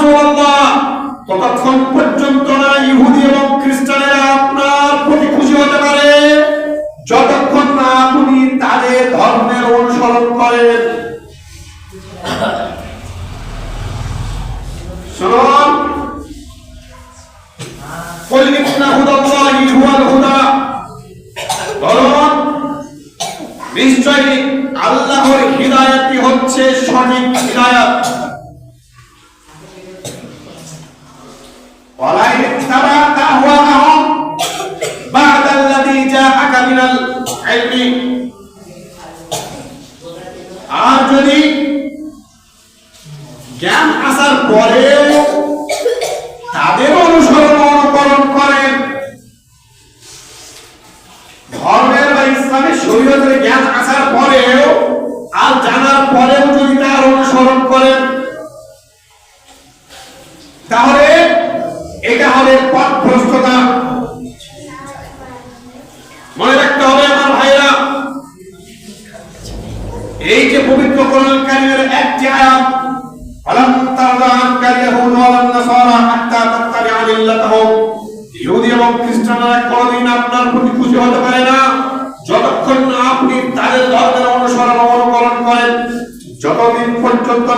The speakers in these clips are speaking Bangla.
রাসূলুল্লাহ ততক্ষণ পর্যন্ত না ইহুদি এবং খ্রিস্টানেরা আপনার প্রতি খুশি হতে পারে যতক্ষণ না আপনি তাদের ধর্মের অনুসরণ করেন শুনুন قل إن هدى الله هو الهدى বলুন নিশ্চয়ই আল্লাহর হিদায়াতই হচ্ছে সঠিক হিদায়াত desobrigado é com essa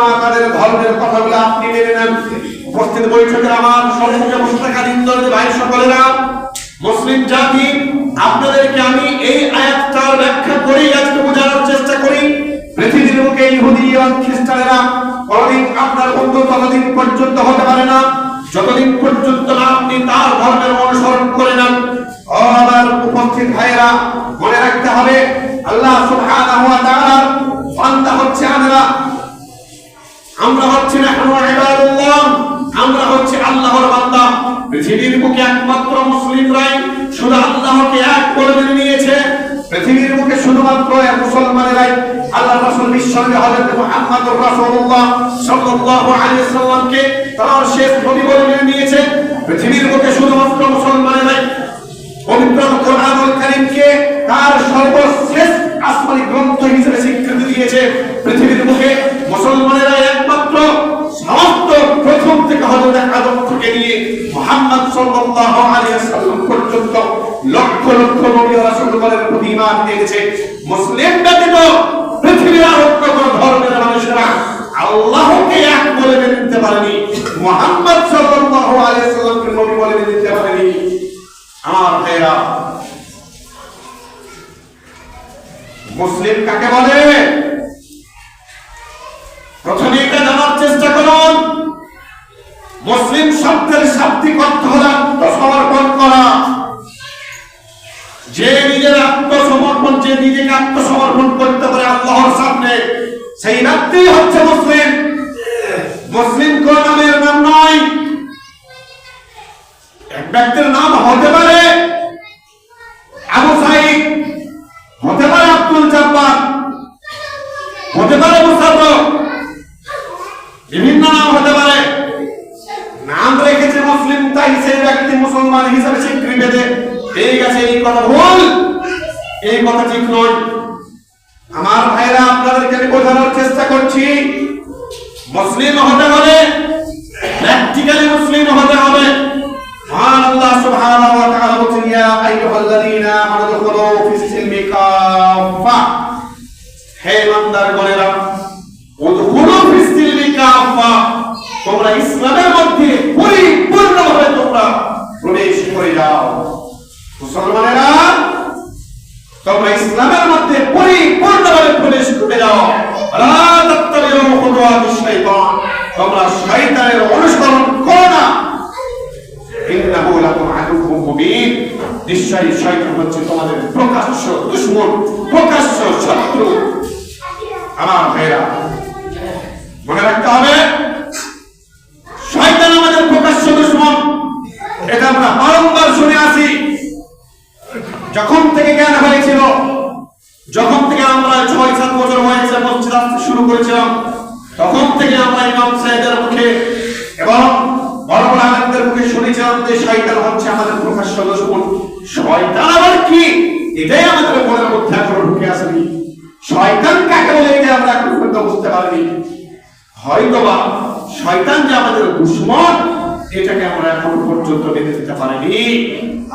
পর্যন্ত তাদের ধর্মের কথাগুলো আপনি মেনে নেন। উপস্থিত বৈঠকের আমার সম্মুখে বসে থাকা দিনদর্দী ভাই সকলেরা, মুসলিম জাতি, আপনাদেরকে আমি এই আয়াতটার ব্যাখ্যা করেই আজকে বোঝানোর চেষ্টা করি। পৃথিবীর বুকে ইহুদি এবং খ্রিস্টানেরা কোনদিন আপনার বন্ধু ততদিন পর্যন্ত হতে পারে না। যতদিন পর্যন্ত না আপনি তার ধর্মের অনুসরণ করে নেন। আমার উপস্থিত ভাইয়েরা, মনে রাখতে হবে, আল্লাহ সুবহানাহু ওয়া তাআলার বান্দা হচ্ছে আমরা। আমরা হচ্ছি আমরা হচ্ছে আল্লাহর বান্দা। পৃথিবীর বুকে একমাত্র মুসলিমরাই শুধু আল্লাহকে এক মেনে নিয়েছে। পৃথিবীর বুকে শুধুমাত্র মুসলমানেরাই আল্লাহ রাসূল বিশ্বনবী হযরত মুহাম্মদুর রাসূলুল্লাহ সাল্লাল্লাহু আলাইহি সাল্লামকে তার শেষ নবী বলে মেনে নিয়েছে। পৃথিবীর বুকে শুধুমাত্র মুসলমানেরাই লক্ষ লক্ষ নবী রাসূলগণের প্রতি পৃথিবীর আর ধর্মের মানুষেরা আল্লাহকে এক বলে মেনে নিতে পারেনি। মুহাম্মদ সাল্লাল্লাহু আলাইহি ওয়াসাল্লামকে নবী বলে মেনে নিতে পারেনি আমার ভাইরা মুসলিম কাকে বলে? প্রথমে এটা জানার চেষ্টা করুন। মুসলিম শব্দের শাব্দিক অর্থ হল আত্মসমর্পণ করা। যে নিজের আত্মসমর্পণ, যে নিজেকে আত্মসমর্পণ করতে পারে আল্লাহর সামনে, সেই ব্যক্তি হচ্ছে মুসলিম। মুসলিম কোন নামের নাম নয়। এক ব্যক্তির নাম হতে পারে আবু সাইদ, হতে পারে নাম হতে পারে। নাম রেখেছে মুসলিম, তাই সেই ব্যক্তি মুসলমান হিসেবে স্বীকৃতি পেতে ঠিক আছে, এই কথা ভুল। এই কথা ঠিক নয়। আমার ভাইরা, আপনাদেরকে আমি বোঝানোর চেষ্টা করছি, মুসলিম হতে হলে প্র্যাকটিক্যালি মুসলিম হতে হবে। আল্লাহ সুবহানাহু ওয়া তাআলা বলেন ইয়া আইয়ুহাল্লাযীনা মুসলমানেরা তোমরা ইসলামের মধ্যে পরিপূর্ণভাবে প্রবেশ করে যাও। আমার ভাইরা মনে রাখতে হবে শয়তান আমাদের প্রকাশ্য দুশমন এটা আমরা বারংবার শুনে আসি যখন থেকে জ্ঞান হয়েছিল যখন থেকে আমরা ছয় সাত বছর আসতে শুরু করেছিলাম, তখন থেকে আমরা ইমাম সাহেবের মুখে এবং বড় বড় আলেমদের মুখে শুনেছিলাম যে শয়তান হচ্ছে আমাদের প্রকাশ্য দুশমন শয়তান আবার কি? এটাই আমাদের মনের মধ্যে এখনও ঢুকে আসেনি শয়তান কাকে বলে এটা আমরা এখন পর্যন্ত বুঝতে পারিনি। হয়তোবা শয়তান যে আমাদের দুশ্মন, এটাকে আমরা এখনও পর্যন্ত মেনে নিতে পারিনি।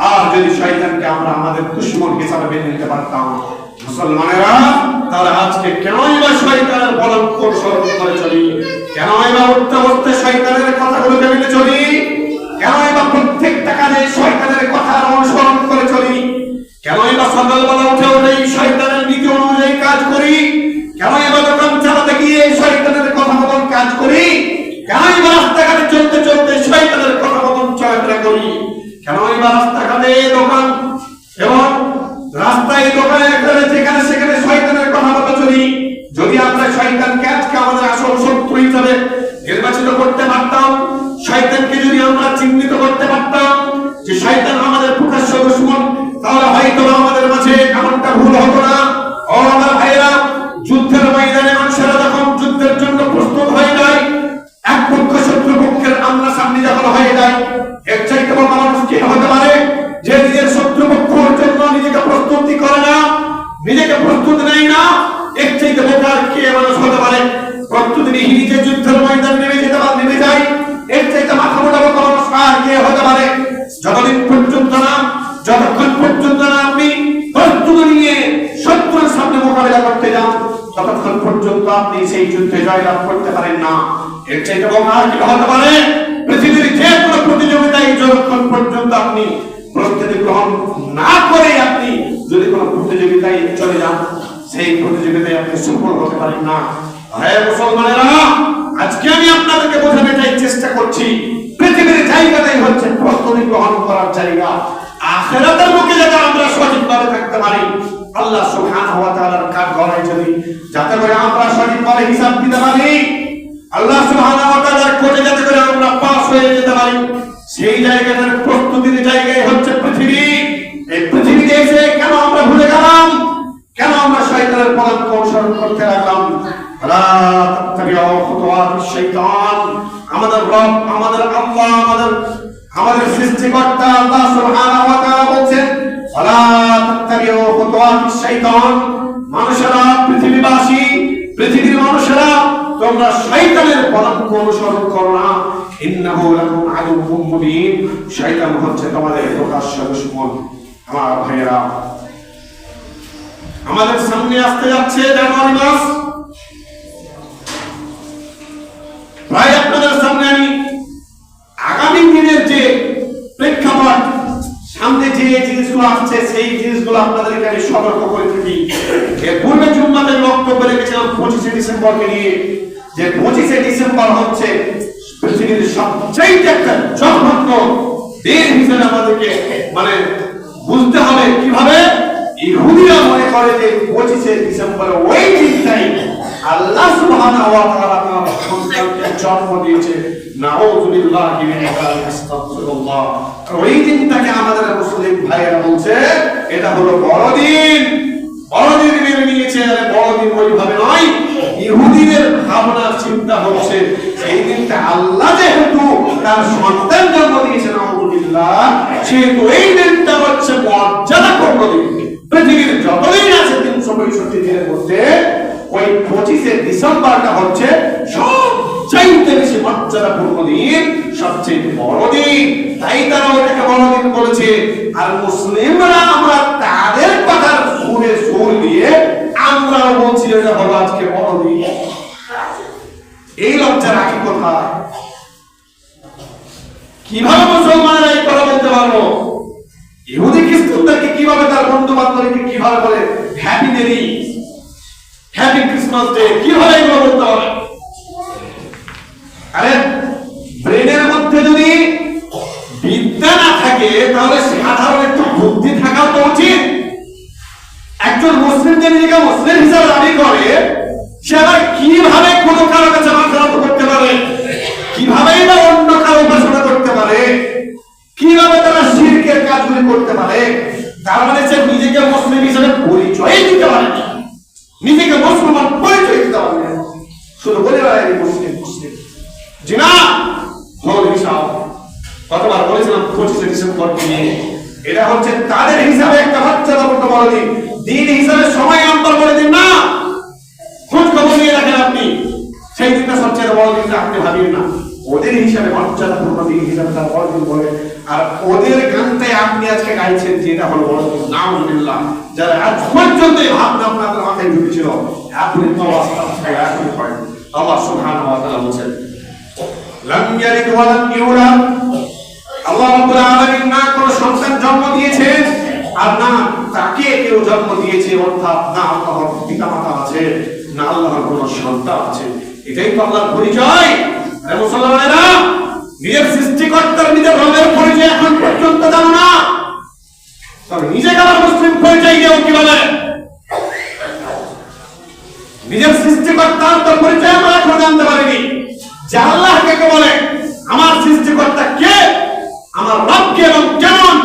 আর যদি শয়তানকে আমরা আমাদের দুশ্মন হিসাবে মেনে নিতে পারতাম মুসলমানেরা তারা আজকে কেন বা শয়তানের পদঙ্ক স্মরণ করে চলি? কেন বা উঠতে উঠতে শয়তানের কথাগুলোকে মেনে চলি? কেনই বা প্রত্যেকটা কাজে শয়তানের কথা অনুসরণ করে চলি? কেন বা সকালবেলা উঠে উঠে যতদিন পর্যন্ত না, যতক্ষণ পর্যন্ত না আপনি প্রস্তুতি নিয়ে শত্রুর সামনে মোকাবেলা করতে যান, ততক্ষণ পর্যন্ত আপনি সেই যুদ্ধে জয়লাভ করতে পারেন না। এর চাইতে বড় আর কি হতে পারে? পৃথিবীর যে কোনো প্রতিযোগিতায় যতক্ষণ পর্যন্ত আপনি প্রস্তুতি গ্রহণ না করে আপনি যদি কোনো প্রতিযোগিতায় চলে যান, সেই প্রতিযোগিতায় আপনি সফল হতে পারেন না। হ্যাঁ মুসলমানেরা, আজকে আমি আপনাদেরকে বোঝাতে চেষ্টা করছি পৃথিবীর জায়গাটাই হচ্ছে প্রস্তুতি গ্রহণ করার জায়গা। আখেরাতের মুখে যাতে আমরা সঠিকভাবে থাকতে পারি, আল্লাহ সুবহানাহু ওয়া তাআলার কাজ গলায় যদি যাতে করে আমরা সঠিকভাবে হিসাব দিতে পারি, আল্লাহ সুবহানাহু ওয়া তাআলার কোর্টে যাতে করে আমরা পাস হয়ে যেতে পারি, সেই জায়গাটার প্রস্তুতির জায়গায় হচ্ছে পৃথিবী। এই পৃথিবীতে এসে কেন আমরা ভুলে গেলাম? কেন আমরা শয়তানের পদাঙ্ক অনুসরণ করতে লাগলাম? লা তাত্তাবিউ খুতুওয়াত শাইতান আমাদের রব, আমাদের আল্লাহ, আমাদের আমাদের সৃষ্টিকর্তা আল্লাহ সুবহানাহু ওয়া তাআলা বলেন লা তাত্তাবিউ খুতুওয়াত শাইতান। মানুষেরা, পৃথিবীবাসী, পৃথিবীর মানুষেরা, তোমরা শয়তানের পদাঙ্ক অনুসরণ করো না। ইন্নাহু লাকুম আদুউম মুবিন। শয়তান হচ্ছে তোমাদের প্রকাশ্য দুশমন। আমার ভাইয়েরা, আমাদের সামনে আসতে যাচ্ছে জানুয়ারি মাস। প্রায় আগামী দিনের যে প্রেক্ষাপট, সামনে যে জিনিসগুলো আসছে, সেই জিনিসগুলো আপনাদের এখানে সতর্ক করে থাকি। পূর্বে জুম্মাতে আমি বক্তব্য রেখেছিলাম পঁচিশে ডিসেম্বরকে নিয়ে। যে পঁচিশে ডিসেম্বর হচ্ছে পৃথিবীর সবচাইতে একটা জঘন্য দিন হিসেবে আমাদেরকে মানে বুঝতে হবে কীভাবে? ইহুদিরা মনে করে যে পঁচিশে ডিসেম্বর ওই দিনটাই আল্লাহ সুবহানাহু ওয়া তাআলা সন্তানকে জন্ম দিয়েছে। নাউযুবিল্লাহি মিন যালিক আস্তাগফিরুল্লাহ ওই দিনটাকে আমাদের মুসলিম ভাইয়েরা বলছে, এটা হলো বড়দিন। বড়দিন মেনে নিয়েছে, আরে বড়দিন ওইভাবে নয়, ইহুদিদের ভাবনা চিন্তা হচ্ছে, এই দিনটা আল্লাহ যেহেতু তার সন্তান জন্ম দিয়েছে নাউযুবিল্লাহ সেহেতু এই দিনটা হচ্ছে মর্যাদা পূর্ণ দিন। পৃথিবীর যতদিন আছে তিনশো পঁয়ষট্টি দিনের মধ্যে ওই পঁচিশে ডিসেম্বরটা হচ্ছে সবচাইতে বেশি মর্যাদাপূর্ণ দিন, সবচেয়ে বড় দিন। তাই তারা ওটাকে বড়দিন বলেছে। আর মুসলিমরা আমরা তাদের কথার সুরে সুর দিয়ে আমরাও বলছি এটা হলো আজকে বড়দিন এই লজ্জা রাখি কোথায় কীভাবে মুসলমানরা এই কথা বলতে পারব ইহুদি খ্রিস্টানদেরকে কীভাবে তার বন্ধু বান্ধবীকে কীভাবে বলে? Happy merry happy Christmas day কীভাবে এগুলো বলতে হবে? আরে, ব্রেনের মধ্যে যদি বিদ্যা না থাকে, তাহলে সাধারণ একটু বুদ্ধি থাকা তো উচিত। একজন মুসলিম যে নিজেকে মুসলিম হিসাবে দাবি করে, সে আবার কীভাবে কোনো কারও কাছে মাথা করতে পারে? কীভাবে বা অন্য কারও উপাসনা করতে পারে? কীভাবে তারা শিরকের কাজগুলি করতে পারে? তার মানে সে নিজেকে মুসলিম হিসেবে পরিচয় দিতে পারে না। নিজেকে মুসলমান পরিচয় দিতে পারে শুধু বলে বেড়ায় মুসলিম মুসলিম। জি না হল হিসাব। কতবার বলেছিলাম, পঁচিশে ডিসেম্বর নিয়ে এটা হচ্ছে তাদের হিসাবে একটা বাচ্চাদাপূর্ণ বড়দিন। দিন হিসাবে সময় অন্তর বলে দিন না। খোঁজ খবর নিয়ে রাখেন আপনি। সেই দিনটা সবচেয়ে বড় দিনটা আপনি ভাবিয়েন না। ওদের হিসাবে মর্যাদাপূর্ণ দিন হিসাবে তারা বড় দিন বলে। আর ওদের গানটাই আপনি আজকে গাইছেন যে এটা হলো বড় দিন নাউজুবিল্লাহ। যারা আজ পর্যন্ত এই ভাবনা আপনাদের মাথায় ঢুকেছিল আপনি তো অবস্থা এখন করেন আল্লাহ সুবহানাহু ওয়া তাআলা বলেন লাম ইয়ালিদ ওয়া আল্লাহ রাব্বুল আলামিন না কোনো সন্তান জন্ম দিয়েছেন, আর না তাকে কেউ জন্ম দিয়েছে, অর্থাৎ না আল্লাহর পিতা মাতা আছে, না আল্লাহর কোনো সন্তান আছে। এটাই তো আল্লাহর পরিচয়। মুসলমানেরা, নিজের সৃষ্টিকর্তার নিজের রবের পরিচয় এখন পর্যন্ত জানো না। নিজেকে আবার মুসলিম পরিচয় দিয়েও কি বলে নিজের সৃষ্টিকর্তার পরিচয় আমরা এখন জানতে পারিনি। যে আল্লাহকে বলে? আমার সৃষ্টিকর্তা কে আমার রব কে এবং কেমন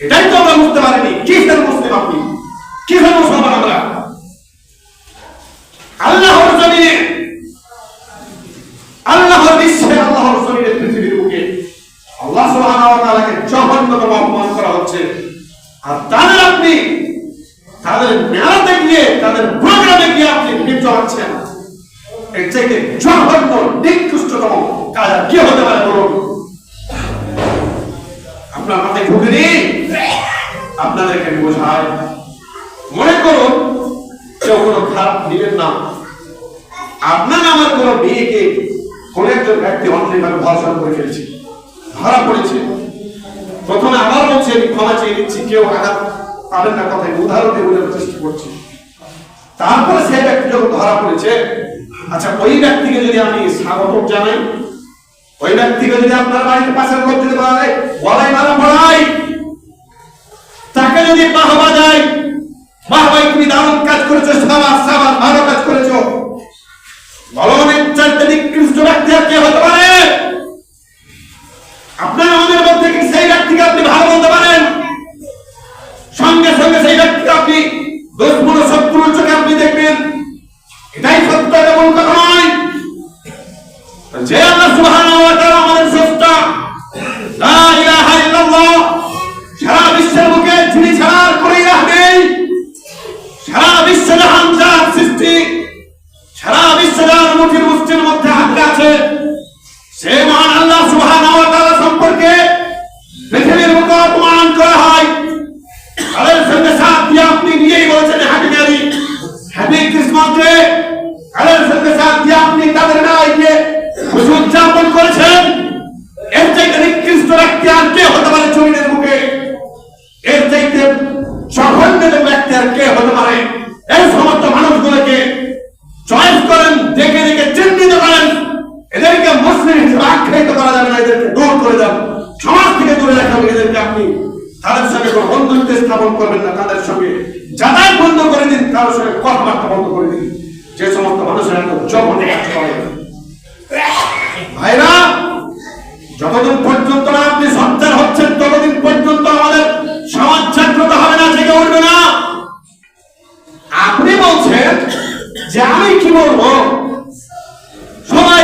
এটাই তো আমরা বুঝতে পারিনি কিসের মুসলিম আপনি কিসের মুসলমান আমরা আল্লাহর জমিনে আল্লাহর বিশ্বে আল্লাহর জমিনে পৃথিবীর বুকে আল্লাহ সুবহানাহু ওয়া তাআলাকে জঘন্যতম অপমান করা হচ্ছে আর তাদের আপনি তাদের মেলাতে গিয়ে তাদের প্রোগ্রামে গিয়ে আপনি লিপ্ত হচ্ছেন এর থেকে জঘন্য নিকৃষ্টতম কাজ আর কি হতে পারে বলুন আপনার মাথায় ঢুকেনি আপনাদেরকে আমি বোঝাই মনে করুন কেউ কোনো খারাপ নিবেন না আপনার আমার কোনো মেয়েকে কোন একজন ব্যক্তি অন্যায়ভাবে ভরসা করে ফেলছে ধরা পড়েছে প্রথমে আবার বলছে আমি ক্ষমা চেয়ে নিচ্ছি কেউ আঘাত পাবেন না কথায় উদাহরণ দিয়ে বলে চেষ্টা করছি তারপরে সেই ব্যক্তি যখন ধরা পড়েছে। আচ্ছা ওই ব্যক্তিকে যদি আমি স্বাগত জানাই, ওই ব্যক্তিকে যদি আপনার বাড়ির পাশের লোক যদি বলা, বলাই মারা পড়াই। তাকে যদি বাহবা যায় বাহবাই, তুমি দারুণ কাজ করেছ, সাবাস সাবাস, ভালো কাজ করেছ। অনেক চারটে ব্যক্তি, আর কে হতে পারে? আপনার আমাদের মধ্যে কি সেই ব্যক্তিকে আপনি ভালো বলতে পারেন? সঙ্গে সঙ্গে সেই ব্যক্তিকে আপনি চোখে আপনি দেখবেন। সত্য এমন কথা যে আল্লাহ সুবহানাহু ওয়া তাআলা আমাদের স্রষ্টা লা ইলাহা ইল্লাল্লাহ। সারা বিশ্বের বুকে যিনি করে সারা বিশ্বের হামজা সৃষ্টি। সারা বিশ্বের মুঠির মুষ্টির মধ্যে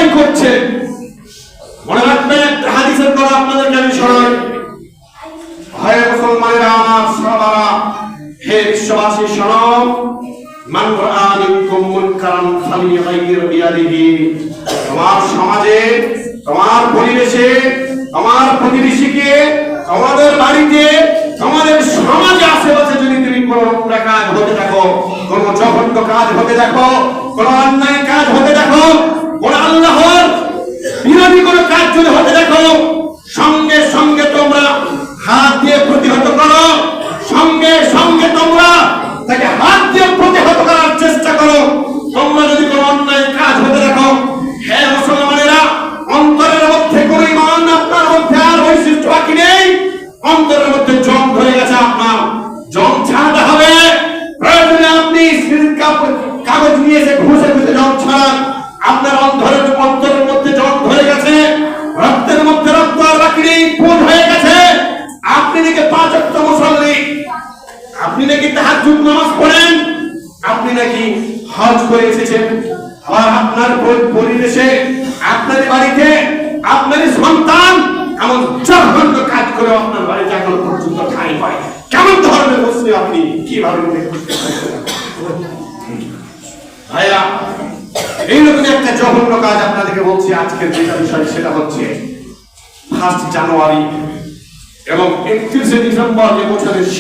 সবাই করছে। মনে রাখবেন, একটা হাদিসের কথা আপনাদেরকে আমি শোনাই। হয় মুসলমানেরা, আমার সবারা হে বিশ্ববাসী, শোনো। মান মুনকারান বিয়াদিহি। তোমার সমাজে, তোমার পরিবেশে, তোমার প্রতিবেশীকে, তোমাদের বাড়িতে, তোমাদের সমাজে আশেপাশে যদি তুমি কোনো নোংরা কাজ হতে দেখো কোনো জঘন্য কাজ হতে দেখো কোনো অন্যায় কাজ হতে দেখো কোন আল্লাহর বিরোধী কোনো কাজ যদি হতে দেখো, সঙ্গে সঙ্গে তোমরা হাত দিয়ে প্রতিহত করো। সঙ্গে সঙ্গে তোমরা তাকে হাত দিয়ে প্রতিহত করার চেষ্টা করো। তোমরা যদি কোনো অন্যায় কাজ হতে দেখো, হে মুসলমানেরা, অন্তরের মধ্যে কোনো ইমান আপনার মধ্যে আর বৈশিষ্ট্য বাকি নেই। অন্তরের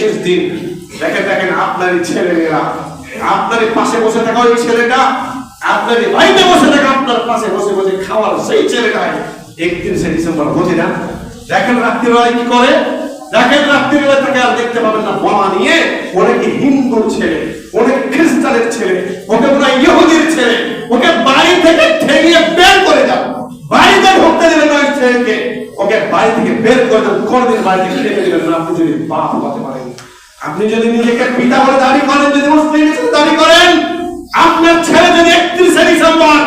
বছরের শেষ দিন। দেখেন দেখেন, আপনারই ছেলেমেয়েরা, আপনারই পাশে বসে থাকা ওই ছেলেটা, আপনারই বাড়িতে বসে থাকা আপনার পাশে বসে বসে খাওয়ার সেই ছেলেটাই একত্রিশে ডিসেম্বর বোঝে না দেখেন রাত্রিবেলায় কি করে? দেখেন রাত্রিবেলায় তাকে আর দেখতে পাবেন না। বোমা নিয়ে অনেকে হিন্দুর ছেলে, অনেক খ্রিস্টানের ছেলে, ওকে হয় ইহুদির ছেলে। ওকে বাড়ি থেকে ঠেলিয়ে বের করে দাও। বাড়িতে ঢুকতে দেবেন না ওই ছেলেকে। ওকে বাড়ি থেকে বের করে দেন কোনদিন বাড়ি থেকে দেবেন না। আপনি যদি বাপ হতে পারেন। আপনি যদি নিজেকে পিতা বলে দাবি করেন, যদি মুসলিম হিসেবে দাবি করেন, আপনার ছেলে যদি একত্রিশে ডিসেম্বর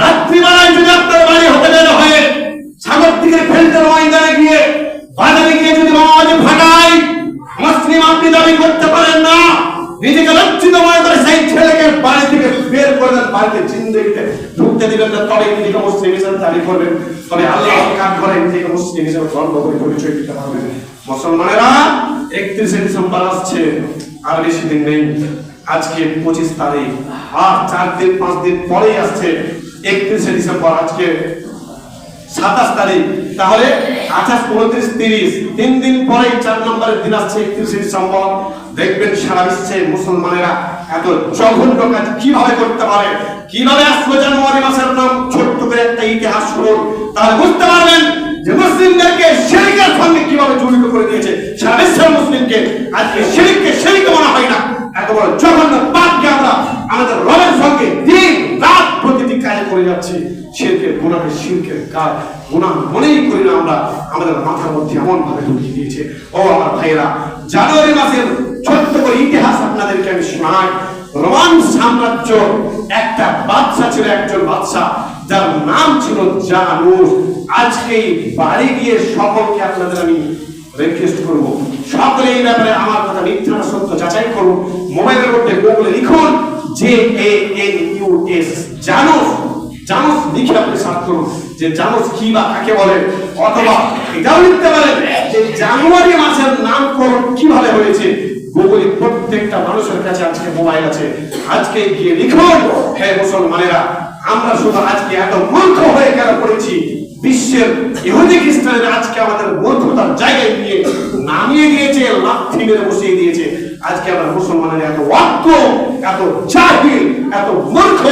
রাত্রিবেলায় যদি আপনার বাড়ি হতে বের হয়ে সাগর থেকে ফেলতের ময়দানে গিয়ে বাজারে গিয়ে যদি আওয়াজ ফাটায়, মুসলিম আপনি দাবি করতে পারেন না। নিজেকে লজ্জিত মনে করে সেই ছেলেকে বাড়ি থেকে বের করে দেন, বাড়িতে জিন্দগিতে ঢুকতে দিবেন না তবে নিজেকে মুসলিম হিসেবে দাবি করবেন। তবে আল্লাহ কাজ করে নিজেকে মুসলিম হিসেবে গর্ব করে পরিচয় দিতে পারবেন মুসলমানেরা একত্রিশে ডিসেম্বর আসছে, আর বেশি দিন নেই। আজকে পঁচিশ তারিখ। আর চার দিন, পাঁচ দিন পরেই আসছে একত্রিশে ডিসেম্বর আজকে। সাতাশ তারিখ। তাহলে আঠাশ, উনত্রিশ, তিরিশ, তিন দিন পরে চার নম্বরের দিন আসছে একত্রিশে ডিসেম্বর। দেখবেন সারা বিশ্বে মুসলমানেরা এত জঘন্য কাজ কীভাবে করতে পারে? কীভাবে আসলো জানুয়ারি মাসের নাম? ছোট্ট করে একটা ইতিহাস শুনুন। তাহলে বুঝতে পারবেন যে মুসলিমদেরকে শেরিকের সঙ্গে কীভাবে জড়িত করে দিয়েছে, সারা বিশ্বের মুসলিমকে আজকে শেরিককে শেরিক মনে হয় না। এত বড় জঘন্য পাপকে আমরা আমাদের রবের সঙ্গে দিন, রাত প্রতিটি কাজে করে যাচ্ছি। শিরকের গুণাকে শিরকের কাজ গুণা মনেই করি না আমরা। আমাদের মাথার মধ্যে এমন ভাবে ঢুকিয়ে দিয়েছে। ও আমার ভাইয়েরা, জানুয়ারি মাসের ছোট্ট করে ইতিহাস আপনাদেরকে আমি শোনাই। রোমান সাম্রাজ্য, একটা বাদশা ছিল একজন বাদশা, যার নাম ছিল জানুস আজকে বাড়ি গিয়ে সকলকে আপনাদের আমি রিকোয়েস্ট করব। সকলে এই ব্যাপারে আমার কথা মিথ্যা না, সত্য যাচাই করুন। মোবাইলের মধ্যে গুগলে লিখুন J A N U S Janus Janus লিখে আপনি সার্চ করুন যে জানুস কি বা কাকে বলে, অথবা এটাও লিখতে পারেন যে জানুয়ারি মাসের নামকরণ কীভাবে হয়েছে। গুগলে প্রত্যেকটা মানুষের কাছে আজকে মোবাইল আছে। আজকে গিয়ে লিখুন, হে মুসলমানেরা, আমরা শুধু আজকে এত মূর্খ হয়ে কেন পড়েছি? বিশ্বের ইহুদি খ্রিস্টানের আজকে আমাদের মূর্খতার জায়গায় দিয়ে নামিয়ে দিয়েছে লাথি মেরে বসিয়ে দিয়েছে। আজকে আমরা মুসলমানের এত ওয়াক্য এত জাহিল, এত মূর্খ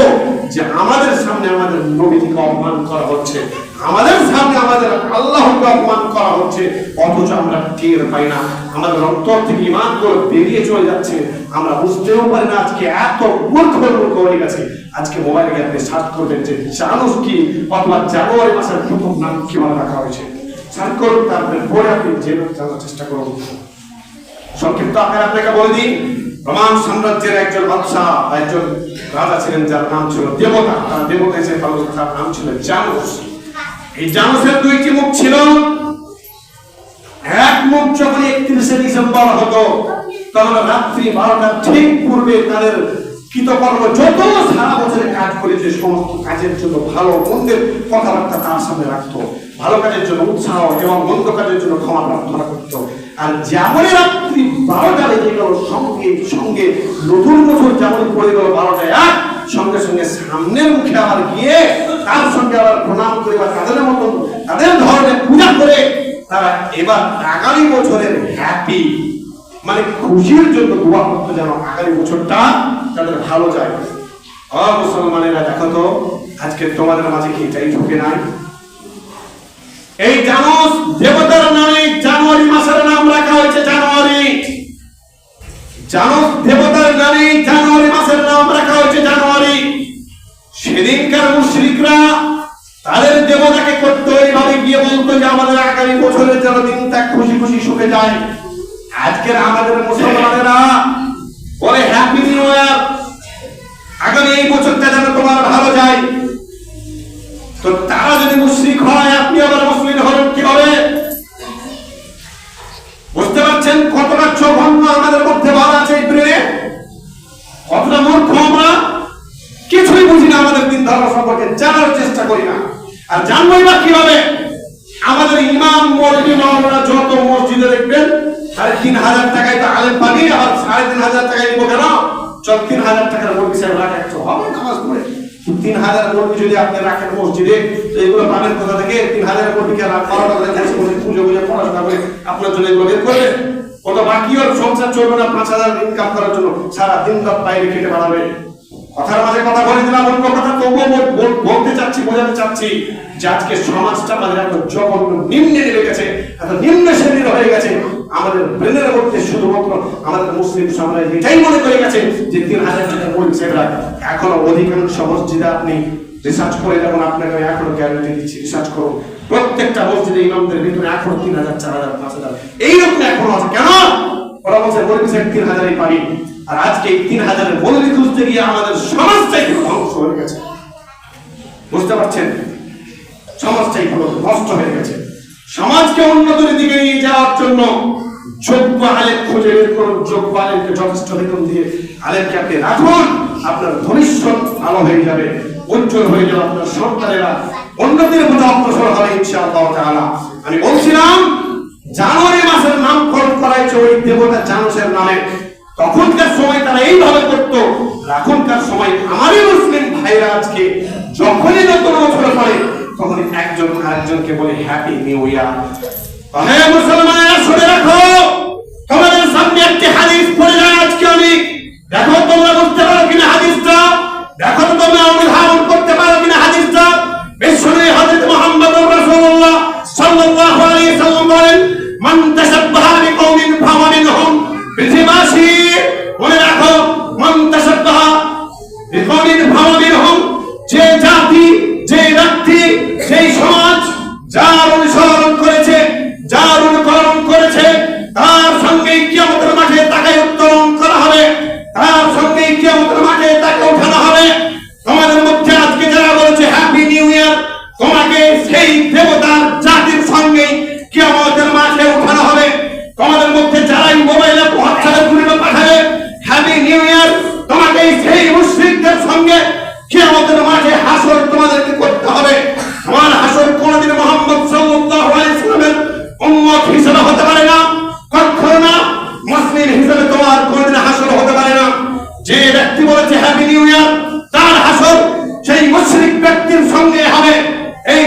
যে আমাদের সামনে আমাদের নবীকে অপমান করা হচ্ছে। আমাদের সামনে আমাদের আল্লাহকে অপমান করা হচ্ছে, অথচ আমরা টের পাই না। আমাদের অন্তর থেকে ইমান করে বেরিয়ে চলে যাচ্ছে। আমরা বুঝতেও পারি না আজকে এত মূর্খ মূর্খ হয়ে গেছে। আজকে মোবাইল গিয়ে আপনি সার্চ করবেন যে জানুস কি? অথবা জানুয়ারি মাসের প্রথম নাম কীভাবে রাখা হয়েছে? সার্চ করুন, তারপরে পরে আপনি জেনে জানার চেষ্টা করুন। সংক্ষিপ্ত আকারে আপনাকে বলে দিই, রোমান সাম্রাজ্যের একজন বাদশাহ একজন রাজা ছিলেন যার নাম ছিল দেবতা। তার দেবতা হিসেবে তার নাম ছিল জানুস। এই জানুসের দুইটি মুখ ছিল। এক মুখ যখন একত্রিশে ডিসেম্বর হতো, তখন রাত্রি বারোটার ঠিক পূর্বে তাদের কৃতকর্ম যত সারা বছরে কাজ করেছে সমস্ত কাজের জন্য ভালো মন্দের কথাবার্তা তার সামনে রাখতো, ভালো কাজের জন্য উৎসাহ এবং মন্দ কাজের জন্য ক্ষমা প্রার্থনা করতো। আর যেমন রাত্রি বারোটা বেজে গেল, সঙ্গে সঙ্গে নতুন বছর যেমন পড়ে গেল বারোটায় এক সঙ্গে সঙ্গে সামনের মুখে আবার গিয়ে তার সঙ্গে আবার প্রণাম করে বা তাদের মতন তাদের ধরনের পূজা করে তারা এবার আগামী বছরের হ্যাপি মানে খুশির জন্য দোয়া করতে যেন আগামী বছরটা তাদের ভালো যায়। অ, মুসলমানেরা, দেখো তো, আজকে তোমাদের মাঝে কি এটাই ঢুকে নাই? এই জানুস, দেবতার নামে জানুয়ারি মাসের নাম রাখা হয়েছে জানুয়ারি। জানুস, দেবতার নামে জানুয়ারি মাসের নাম রাখা হয়েছে জানুয়ারি। সেদিনকার মুশরিকরা তাদের দেবতাকে করতে এইভাবে গিয়ে বলতো যে আমাদের আগামী বছরের যেন দিনটা খুশি খুশি সুখে যায়। আজকের আমাদের মুসলমানেরা বলে হ্যাপি নিউ ইয়ার আগামী এই বছরটা যেন তোমার ভালো যায়। তো তারা যদি মুশরিক হয়, আপনি আবার মুসলিম হলেন কীভাবে? বুঝতে পারছেন কতটা চৌভন্ন আমাদের মধ্যে ভালো আছে এই ব্রেনে? কতটা মূর্খ আমরা? বুঝি না আমাদের দিন ধর্ম সম্পর্কে, জানার চেষ্টা করি না। আর জানবই বা কীভাবে? আমাদের ইমাম মৌলবী মাওলানা যত মসজিদে দেখবেন, সাড়ে তিন হাজার টাকায় তো আলেম পানি আবার সাড়ে তিন হাজার টাকায় নিবো কেন? চল, তিন হাজার টাকার মৌলবী সাহেব রাখা একটু হবে নামাজ পড়ে। তিন হাজার কোটি যদি আপনি রাখেন মসজিদে এগুলো পাবেন কোথা থেকে? তিন হাজার বসে বসে পুজো বুঝে পড়াশোনা করে আপনার জন্য এগুলো বের করবে? কত বাকি সংসার চলবে না? পাঁচ হাজার ইনকাম করার জন্য সারা দিন রাত বাইরে খেটে বেড়াবে। কথার মাঝে কথা বলে দিলাম অন্য কথা, তবুও বল- বল- বলতে চাচ্ছি, বোঝাতে চাচ্ছি যে আজকে সমাজটা আমাদের এত জঘন্য নিম্নে নেমে গেছে, এত নিম্ন শ্রেণির হয়ে গেছে। আমাদের ব্রেনের মধ্যে শুধুমাত্র আমাদের মুসলিম সমাজ এটাই মনে করে গেছে যে তিন হাজার টাকা বলছে এরা এখনও অধিকাংশ মসজিদে আপনি রিসার্চ করে যেমন আপনাকে আমি এখনও গ্যারান্টি দিচ্ছি রিসার্চ করুন। প্রত্যেকটা মসজিদে ইমামদের ভিতরে এখনও তিন হাজার, চার হাজার, পাঁচ হাজার, এইরকম এখনও আছে। কেন? ওরা বলছে বলছে তিন হাজারই পারি। আর আজকে তিন হাজারের বদলি খুঁজতে গিয়ে আমাদের সমাজটাই পুরো ধ্বংস হয়ে গেছে বুঝতে পারছেন? সমাজটাই পুরো নষ্ট হয়ে গেছে। সমাজকে উন্নতির দিকে নিয়ে যাওয়ার জন্য যোগ্য আলেম খুঁজে বের করুন, যোগ্য আলেমকে যথেষ্ট বেতন দিয়ে আলেমকে আপনি রাখুন, আপনার ভবিষ্যৎ ভালো হয়ে যাবে, উজ্জ্বল হয়ে যাবে আপনার সন্তানেরা। উন্নতির পথে অগ্রসর হবে ইনশাআল্লাহ তাআলা। আমি বলছিলাম, জানুয়ারি মাসের নামকরণ করা হয়েছে ওই দেবতা জানুসের নামে। তখনকার সময় তারা এইভাবে করতো। এখনকার সময় আমারই মুসলিম ভাইরা আজকে যখনই নতুন বছর পড়ে তখন একজন আরেকজনকে বলে হ্যাপি নিউ ইয়ার হ্যাঁ মুসলমানেরা, শুনে রাখো, তোমাদের সামনে একটি হাদিস পড়ে যায় আজকে আমি। দেখো, তোমরা বুঝতে পারো কিনা হাদিসটা? দেখো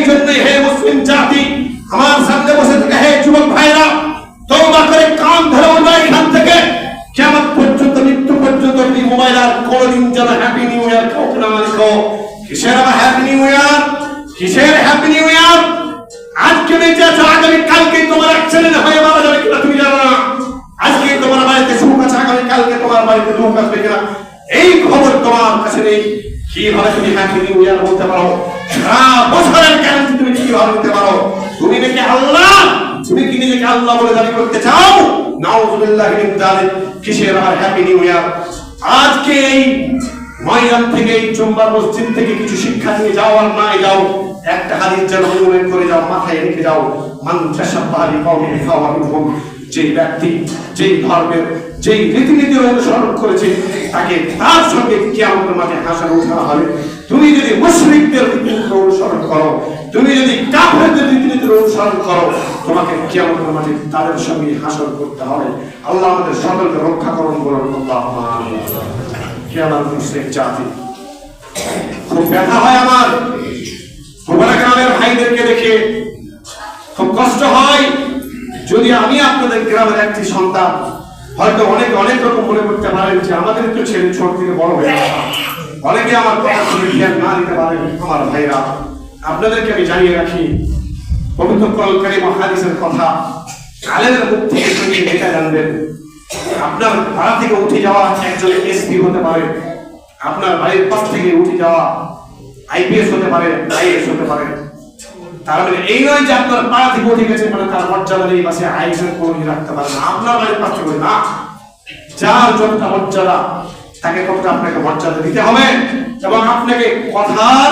এই জন্যই হে মুসলিম জাতি আমার নাউজুবিল্লাহ মিন কিসের ইয়ার আজকে এই ময়দান থেকে, এই চুম্বার মসজিদ থেকে কিছু শিক্ষা নিয়ে যাও আর না যাও। একটা হাদিস যেন অনুমান করে যাও, মাথায় রেখে যাও। মান মিনহুম যেই ব্যক্তি, যেই ধর্মের, যেই রীতিনীতির অনুসরণ করেছে, তাকে তার সঙ্গে কিয়ামতের মাঠে হাসানো উঠানো হবে। তুমি যদি রীতিনীতির অনুসরণ করো তুমি যদি কাফেরদের রীতিনীতির অনুসরণ করো, তোমাকে কিয়ামতের মাঠে তাদের সঙ্গে হাসর করতে হবে। আল্লাহ আমাদের সকলকে রক্ষা করুন বলুন আমিন। কিয়ামত মুসলিম জাতি। খুব ব্যথা হয় আমার। গোবরা গ্রামের ভাইদেরকে দেখে খুব কষ্ট হয়। যদি আমি আপনাদের গ্রামের একটি সন্তান, হয়তো অনেক অনেক রকম মনে করতে পারেন যে আমাদের তো ছেলে ছোট থেকে বড় হয়ে। অনেকে আমার কথা শুনে না দিতে পারেন, আমার ভাইরা। আপনাদেরকে আমি জানিয়ে রাখি পবিত্র মহাদিসের কথা আলেমের মুখ থেকে শুনে এটা জানবেন, আপনার ভাড়া থেকে উঠে যাওয়া একজন এসপি হতে পারে, আপনার বাড়ির পাশ থেকে উঠে যাওয়া আইপিএস হতে পারে, আইএস হতে পারে। তার মানে এই নয় যে আপনার পাড়া থেকে উঠে গেছে মানে তার মর্যাদা নেই পাশে আইএসের ইয়ে রাখতে পারে না, আপনার বাড়ির পাশ থেকে না। যার যতটা মর্যাদা, তাকে ততটা আপনাকে মর্যাদা দিতে হবে? এবং আপনাকে কথার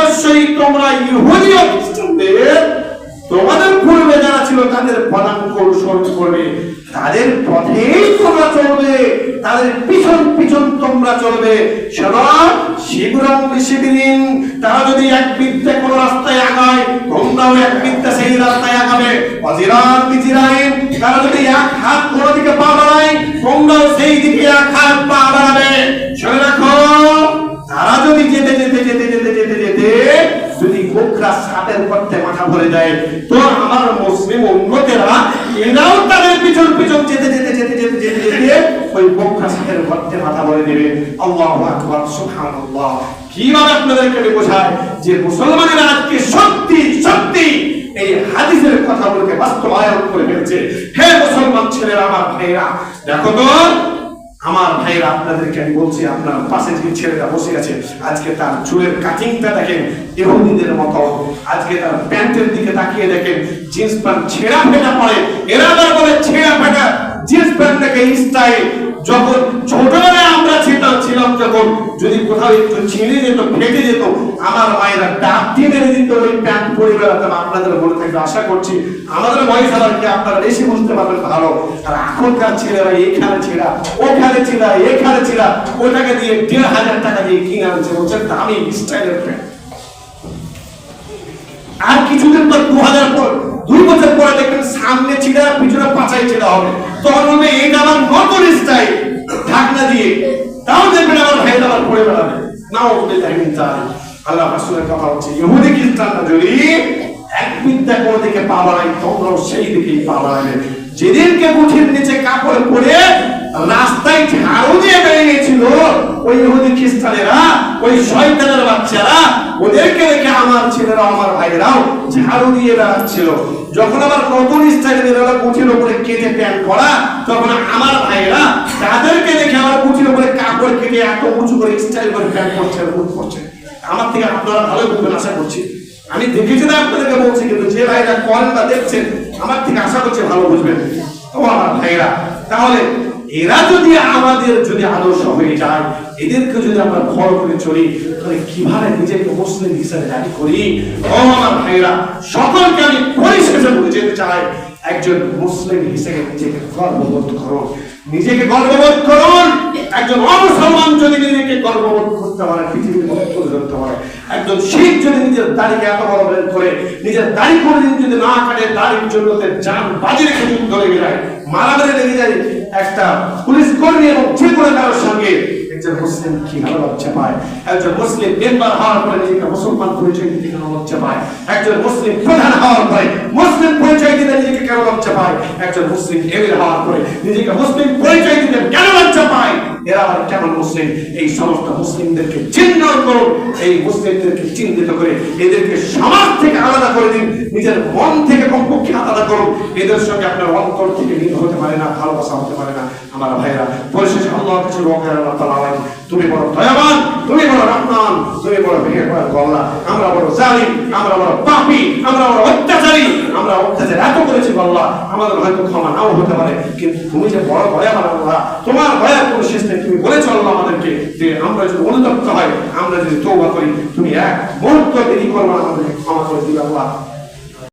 যদি তোমরা ইহুদি খ্রিস্টানদের, তোমাদের পূর্বে যারা ছিল তাদের পদাঙ্ক অনুসরণ করবে। তাদের পথেই তোমরা চলবে, তাদের পিছন পিছন তোমরা চলবে। তারা যদি এক বৃত্তে কোনো রাস্তায় আগায়, তোমরাও এক বৃত্তে সেই রাস্তায় আগাবে। অজিরান বিজিরাইন তারা যদি এক হাত কোনো দিকে পা বাড়ায়, তোমরাও সেই দিকে এক হাত পা বাড়াবে। শুনে রাখো, তারা যদি যেতে যেতে যেতে যেতে যদি সাপের পথে মাথা ভরে দেয়। তো আমার মুসলিম উন্নতেরা এরাও তাদের পিছন পিছন যেতে যেতে যেতে যেতে যেতে যেতে ওই গোখরা সাপের পথে মাথা ভরে দেবে। আল্লাহু কীভাবে আপনাদেরকে আমি বোঝায় যে মুসলমানেরা আজকে সত্যি সত্যি এই হাদিসের কথাগুলোকে বাস্তবায়ন করে ফেলছে। হে মুসলমান ছেলেরা, আমার ভাইরা দেখো তো আমার ভাইরা আপনাদেরকে আমি বলছি, আপনার পাশে যে ছেলেরা বসে আছে, আজকে তার চুলের কাটিংটা দেখেন, ইহুদিদের মতো। আজকে তার প্যান্টের দিকে তাকিয়ে দেখেন, জিন্স প্যান্ট ছেঁড়া ফেটা পড়ে, এরা বলে ছেঁড়া ফেটা। জিন্স প্যান্টটাকে স্টাইল যখন ছোটবেলায় যদি কোথাও একটু ছিঁড়ে যেত, ফেটে যেত, আমার মায়েরা ডাক দিয়ে মেরে দিত, ওই প্যান্ট পরে বেড়াতাম। আপনাদের বলে থাকবে, আশা করছি আমাদের বয়স আবার কি আপনারা বেশি বুঝতে পারবেন ভালো। আর এখনকার ছেলেরা এখানে ছিলা ওখানে ছিলা এখানে ছিলা ওটাকে দিয়ে দেড় হাজার টাকা দিয়ে কিনে আনছে, বলছে, দামি স্টাইলের প্যান্ট। আর কিছুদিন পর, দু হাজার পর, দুই বছর পরে দেখবেন সামনে ছিঁড়া পিছনে পাচাই ছিঁড়া হবে। তখন বলবে এটা আমার নতুন স্টাইল। ঢাকনা দিয়ে তাও দেখবেন আমার ভাই আবার পড়ে বেড়াবে। নাও দেখবেন তার আল্লাহ রাসূলের কথা হচ্ছে ইহুদি যদি এক বিদ্যা কোন দিকে পা বাড়ায়, তোমরাও সেই দিকেই পা বাড়াবে। যেদিনকে মুঠির নিচে কাপড় পরে রাস্তায় ঝাড়ু দিয়ে বেরিয়েছিল। ওই ইহুদি খ্রিস্টানেরা, ওই শয়তানের বাচ্চারা, ওদেরকে দেখে আমার ছেলেরা আমার ভাইরাও ঝাড়ু দিয়ে বেড়াচ্ছিল। যখন আবার নতুন স্টাইলে বেরোলো কুঠির উপরে কেটে প্যান্ট পরা তখন আমার ভাইরা তাদেরকে দেখে আমার কুঠির উপরে কাপড় কেটে এত উঁচু করে স্টাইল করে প্যান্ট আর বুট পরছে আমার থেকে আপনারা ভালো বুঝবেন, আশা করছি। আমি দেখেছি না আপনাদেরকে বলছি, কিন্তু যে ভাইরা করেন বা দেখছেন, আমার থেকে আশা করছে ভালো বুঝবেন। ও আমার ভাইরা তাহলে এরা যদি আমাদের যদি আদর্শ হয়ে যায়, এদেরকে যদি আমরা ফলো করে চলি, তাহলে কীভাবে নিজেকে মুসলিম হিসাবে দাবি করি? ও আমার ভাইরা সকলকে আমি পরিশেষে বলে যেতে চাই, একজন মুসলিম হিসেবে নিজেকে গর্ববোধ করুন। নিজেকে গর্ববোধ করুন। একজন অমুসলমান যদি নিজেকে গর্ববোধ করতে পারে, পৃথিবীর তুলে ধরতে পারে, একজন শিখ যদি নিজের দাড়িকে এত বড় বের করে, নিজের দাড়ি কোনদিন যদি না কাটে দাড়ির জন্য জান বাজি রেখে যুদ্ধ লেগে যায় মারামারি লেগে যায় একটা পুলিশ কর্মী এবং যে কোনো কারোর সঙ্গে একজন মুসলিম কীভাবে লজ্জা পায়? একজন মুসলিম মেম্বার হওয়ার পরে নিজেকে মুসলমান পরিচয় দিতে কেন লজ্জা পায়? একজন মুসলিম প্রধান হওয়ার পরে মুসলিম পরিচয় দিতে নিজেকে কেন লজ্জা পায়? একজন মুসলিম এমির হওয়ার পরে নিজেকে মুসলিম পরিচয় দিতে কেন লজ্জা পায়? এরা আবার কেমন মুসলিম। এই সমস্ত মুসলিমদেরকে করুন। এই মুসলিমদেরকে চিহ্নিত করে এদেরকে সমাজ থেকে আলাদা করে দিন। নিজের মন থেকে কমপক্ষে আলাদা করুন। এদের সঙ্গে আপনার অন্তর থেকে মিল হতে পারে না, ভালোবাসা হতে পারে না। আমার ভাইরা পরিশেষে আল্লাহ কিছু রোগের আল্লাহ তুমি বড় দয়াবান, তুমি বড় রহমান, তুমি বড় মেহেরবান গল্লা আমরা বড় জালিম, আমরা বড় পাপি, আমরা বড় অত্যাচারী, আমরা অত্যাচার এত করেছি গল্লা আমাদের হয়তো ক্ষমা নাও হতে পারে। কিন্তু তুমি যে বড় দয়াবান আল্লাহ, তোমার দয়ার কোনো শেষ নেই। তুমি বলেছ আল্লাহ আমাদেরকে যে আমরা যদি অনুতপ্ত হয়, আমরা যদি তৌবা করি, তুমি এক মুহূর্ত দেরি করব আমাদেরকে ক্ষমা করে দিবে আল্লাহ।